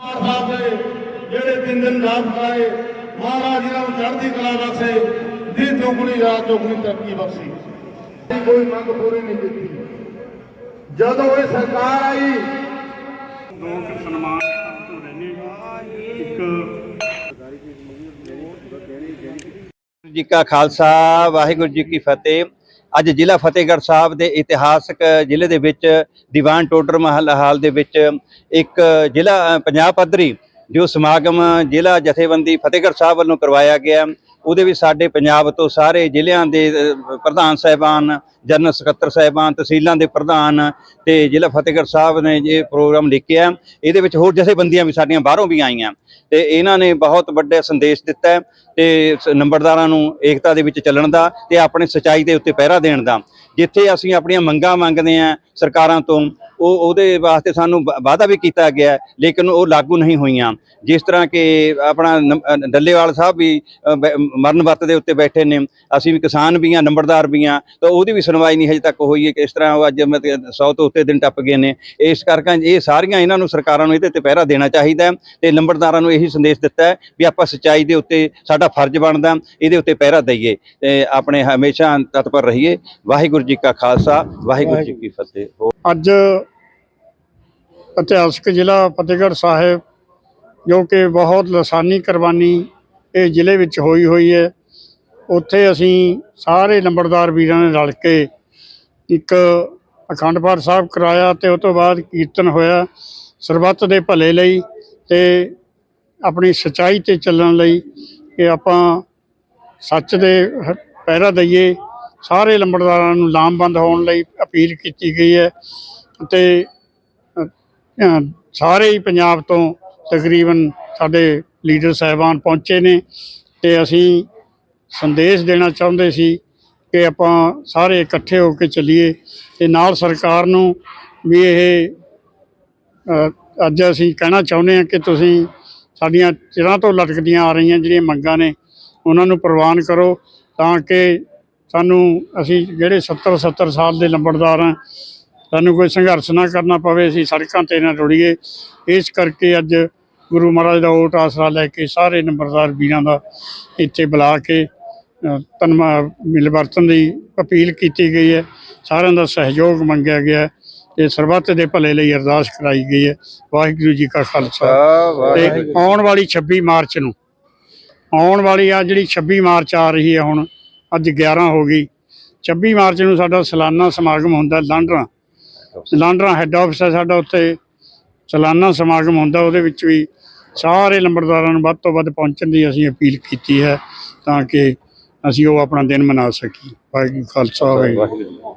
ਸਾਹਿਬ ਦੇ ਜਿਹੜੇ ਤਿੰਨ ਦਿਨ ਨਾਮ ਕਰਾਏ ਮਹਾਰਾਜ ਜੀ ਨੂੰ ਚੜ੍ਹਦੀ ਕਲਾ ਬਖਸ਼ੇ ਦੀ ਚੌਗਣੀ ਰਾਤ ਚੌਗਣੀ ਤਰੱਕੀ ਬਖਸ਼ੀ। ਕੋਈ ਮੰਗ ਪੂਰੀ ਨਹੀਂ ਕੀਤੀ। ਜਦੋਂ ਇਹ ਸਰਕਾਰ ਆਈ ਦੋ ਸਨਮਾਨ ਇੱਕ ਜੀ ਕਾ ਖਾਲਸਾ ਵਾਹਿਗੁਰੂ ਜੀ ਕੀ ਫਤਿਹ। ਅੱਜ ਜ਼ਿਲ੍ਹਾ ਫਤਿਹਗੜ੍ਹ ਸਾਹਿਬ ਦੇ ਇਤਿਹਾਸਕ ਜ਼ਿਲ੍ਹੇ ਦੇ ਵਿੱਚ ਦੀਵਾਨ ਟੋਡਰ ਮਹਲ ਹਾਲ ਦੇ ਵਿੱਚ ਇੱਕ ਜ਼ਿਲ੍ਹਾ ਅ, ਪੰਜਾਬ ਪੱਧਰੀ ਜੋ ਸਮਾਗਮ ਜ਼ਿਲ੍ਹਾ ਜਥੇਬੰਦੀ ਫਤਿਹਗੜ੍ਹ ਸਾਹਿਬ ਵੱਲੋਂ ਕਰਵਾਇਆ ਗਿਆ। ਉਹਦੇ ਵਿੱਚ ਸਾਡੇ ਪੰਜਾਬ ਤੋਂ ਸਾਰੇ ਜ਼ਿਲ੍ਹਿਆਂ ਦੇ ਪ੍ਰਧਾਨ ਸਾਹਿਬਾਨ, ਜਨਰਲ ਸਕੱਤਰ ਸਾਹਿਬਾਨ, ਤਹਿਸੀਲਾਂ ਦੇ ਪ੍ਰਧਾਨ ਤੇ ਜ਼ਿਲ੍ਹਾ ਫਤਿਹਗੜ੍ਹ ਸਾਹਿਬ ਨੇ ਇਹ ਪ੍ਰੋਗਰਾਮ ਲਿਖਿਆ ਇਹਦੇ ਵਿੱਚ ਹੋਰ ਜਥੇਬੰਦੀਆਂ ਵੀ ਸਾਡੀਆਂ ਬਾਹਰੋਂ ਵੀ ਆਈਆਂ। ਤੇ ਇਹਨਾਂ ਨੇ ਬਹੁਤ ਵੱਡਾ ਸੰਦੇਸ਼ ਦਿੱਤਾ ਹੈ ਤੇ ਨੰਬਰਦਾਰਾਂ ਨੂੰ ਏਕਤਾ ਦੇ ਵਿੱਚ ਚੱਲਣ ਦਾ ਤੇ ਆਪਣੇ ਸਚਾਈ ਦੇ ਉੱਤੇ ਪਹਿਰਾ ਦੇਣ ਦਾ। ਜਿੱਥੇ ਅਸੀਂ ਆਪਣੀਆਂ ਮੰਗਾਂ ਮੰਗਦੇ ਆ ਸਰਕਾਰਾਂ ਤੋਂ ਉਹ ਉਹਦੇ ਵਾਸਤੇ ਸਾਨੂੰ ਵਾ- ਵਾਅਦਾ ਵੀ ਕੀਤਾ ਗਿਆ ਲੇਕਿਨ ਉਹ ਲਾਗੂ ਨਹੀਂ ਹੋਈਆਂ। ਜਿਸ ਤਰ੍ਹਾਂ ਕਿ ਆਪਣਾ ਨਮ- ਡੱਲੇਵਾਲ ਸਾਹਿਬ ਵੀ ਮਰਨ ਵਰਤ ਦੇ ਉੱਤੇ ਬੈਠੇ ਨੇ। ਅਸੀਂ ਵੀ ਕਿਸਾਨ ਵੀ ਆ ਨੰਬਰਦਾਰ ਵੀ ਆ ਤਾਂ ਉਹਦੀ ਵੀ ਸੁਣਵਾਈ ਨਹੀਂ ਹਜੇ ਤੱਕ ਹੋਈ ਹੈ ਕਿ ਇਸ ਤਰ੍ਹਾਂ ਉਹ ਅੱਜ 100 ਤੋਂ ਉੱਤੇ ਦਿਨ ਟੱਪ ਗਏ ਨੇ। ਇਸ ਕਰਕੇ ਇਹ ਸਾਰੀਆਂ ਇਹਨਾਂ ਨੂੰ ਸਰਕਾਰਾਂ ਨੂੰ ਇਹਦੇ ਤੇ ਪਹਿਰਾ ਦੇਣਾ ਚਾਹੀਦਾ ਹੈ ਤੇ ਨੰਬਰਦਾਰਾਂ ਨੂੰ ਇਹੀ ਸੰਦੇਸ਼ ਦਿੱਤਾ ਵੀ ਆਪਾਂ ਸੱਚਾਈ ਦੇ ਉੱਤੇ ਸਾਡਾ ਫਰਜ਼ ਬਣਦਾ ਇਹਦੇ ਉੱਤੇ ਪਹਿਰਾ ਦਈਏ ਤੇ ਆਪਣੇ ਹਮੇਸ਼ਾ ਤਤਪਰ ਰਹੀਏ। ਵਾਹਿਗੁਰੂ ਜੀ ਕਾ ਖਾਲਸਾ, ਵਾਹਿਗੁਰੂ ਜੀ ਕੀ ਫਤਿਹ। ਹੋ ਅੱਜ ਇਤਿਹਾਸਕ ਜ਼ਿਲ੍ਹਾ ਫਤਿਹਗੜ੍ਹ ਸਾਹਿਬ, ਜੋ ਕਿ ਬਹੁਤ ਲਸਾਨੀ ਕੁਰਬਾਨੀ ਇਹ ਜ਼ਿਲ੍ਹੇ ਵਿੱਚ ਹੋਈ ਹੋਈ ਹੈ। ਉੱਥੇ ਅਸੀਂ ਸਾਰੇ ਨੰਬਰਦਾਰ ਵੀਰਾਂ ਨੇ ਰਲ ਕੇ ਇੱਕ ਅਖੰਡ ਪਾਠ ਸਾਹਿਬ ਕਰਾਇਆ ਤੇ ਉਸ ਤੋਂ ਬਾਅਦ ਕੀਰਤਨ ਹੋਇਆ ਸਰਬੱਤ ਦੇ ਭਲੇ ਲਈ ਤੇ ਆਪਣੀ ਸਚਾਈ ਤੇ ਚੱਲਣ ਲਈ ਕਿ ਆਪਾਂ ਸੱਚ ਦੇ ਪਹਿਰਾ ਦਈਏ। ਸਾਰੇ ਲੰਬੜਦਾਰਾਂ ਨੂੰ ਲਾਮਬੰਦ ਹੋਣ ਲਈ ਅਪੀਲ ਕੀਤੀ ਗਈ ਹੈ ਤੇ ਸਾਰੇ ਹੀ ਪੰਜਾਬ ਤੋਂ ਤਕਰੀਬਨ ਸਾਡੇ ਲੀਡਰ ਸਾਹਿਬਾਨ ਪਹੁੰਚੇ ਨੇ ਤੇ ਅਸੀਂ ਸੰਦੇਸ਼ ਦੇਣਾ ਚਾਹੁੰਦੇ ਸੀ ਕਿ ਆਪਾਂ ਸਾਰੇ ਇਕੱਠੇ ਹੋ ਕੇ ਚੱਲੀਏ ਤੇ ਨਾਲ ਸਰਕਾਰ ਨੂੰ ਵੀ ਇਹ ਅੱਜ ਅਸੀਂ ਕਹਿਣਾ ਚਾਹੁੰਦੇ ਹਾਂ ਕਿ ਤੁਸੀਂ ਸਾਡੀਆਂ ਚਿਰਾਂ ਤੋਂ ਲਟਕਦੀਆਂ ਆ ਰਹੀਆਂ ਜਿਹੜੀਆਂ ਮੰਗਾਂ ਨੇ, ਉਹਨਾਂ ਨੂੰ ਪ੍ਰਵਾਨ ਕਰੋ ਤਾਂ ਕਿ ਸਾਨੂੰ ਅਸੀਂ ਜਿਹੜੇ 70 70 ਸਾਲ ਦੇ ਲੰਬੜਦਾਰ ਹਾਂ ਸਾਨੂੰ ਕੋਈ ਸੰਘਰਸ਼ ਨਾ ਕਰਨਾ ਪਵੇ ਅਸੀਂ ਸੜਕਾਂ ਤੇ ਨਾ ਰੁੜੀਏ ਇਸ ਕਰਕੇ ਅੱਜ ਗੁਰੂ ਮਹਾਰਾਜ ਦਾ ਓਟ ਆਸਰਾ ਲੈ ਕੇ ਸਾਰੇ ਨੰਬਰਦਾਰ ਵੀਰਾਂ ਦਾ ਇੱਥੇ ਬੁਲਾ ਕੇ ਤਨਮਾ ਮਿਲ ਵਰਤਨ ਦੀ ਅਪੀਲ ਕੀਤੀ ਗਈ ਹੈ। ਸਾਰਿਆਂ ਦਾ ਸਹਿਯੋਗ ਮੰਗਿਆ ਗਿਆ ਹੈ। ਤੇ ਸਰਬੱਤ ਦੇ ਭਲੇ ਲਈ ਅਰਦਾਸ ਕਰਾਈ ਗਈ ਹੈ। ਵਾਹਿਗੁਰੂ ਜੀ ਕਾ ਖਾਲਸਾ। ਤੇ ਆਉਣ ਵਾਲੀ 26 ਮਾਰਚ ਨੂੰ ਆਉਣ ਵਾਲੀ ਆ ਜਿਹੜੀ 26 ਮਾਰਚ ਆ ਰਹੀ ਹੈ ਹੁਣ ਅੱਜ 11 ਹੋ ਗਈ। 26 ਮਾਰਚ ਨੂੰ ਸਾਡਾ ਸਾਲਾਨਾ ਸਮਾਗਮ ਹੁੰਦਾ ਲਾਂਡਰਾ। ਲਾਂਡਰਾ ਹੈੱਡ ਆਫਿਸ ਹੈ ਸਾਡਾ ਉੱਥੇ। ਸਾਲਾਨਾ ਸਮਾਗਮ ਹੁੰਦਾ, ਉਹਦੇ ਵਿੱਚ ਵੀ ਸਾਰੇ ਲੰਬੜਦਾਰਾਂ ਨੂੰ ਵੱਧ ਤੋਂ ਵੱਧ ਪਹੁੰਚਣ ਦੀ ਅਸੀਂ ਅਪੀਲ ਕੀਤੀ ਹੈ ਤਾਂ ਕਿ ਅਸੀਂ ਉਹ ਆਪਣਾ ਦਿਨ ਮਨਾ ਸਕੀਏ। ਵਾਹਿਗੁਰੂ ਖਾਲਸਾ, ਵਾਹਿਗੁਰੂ ਵਾਹਿਗੁਰੂ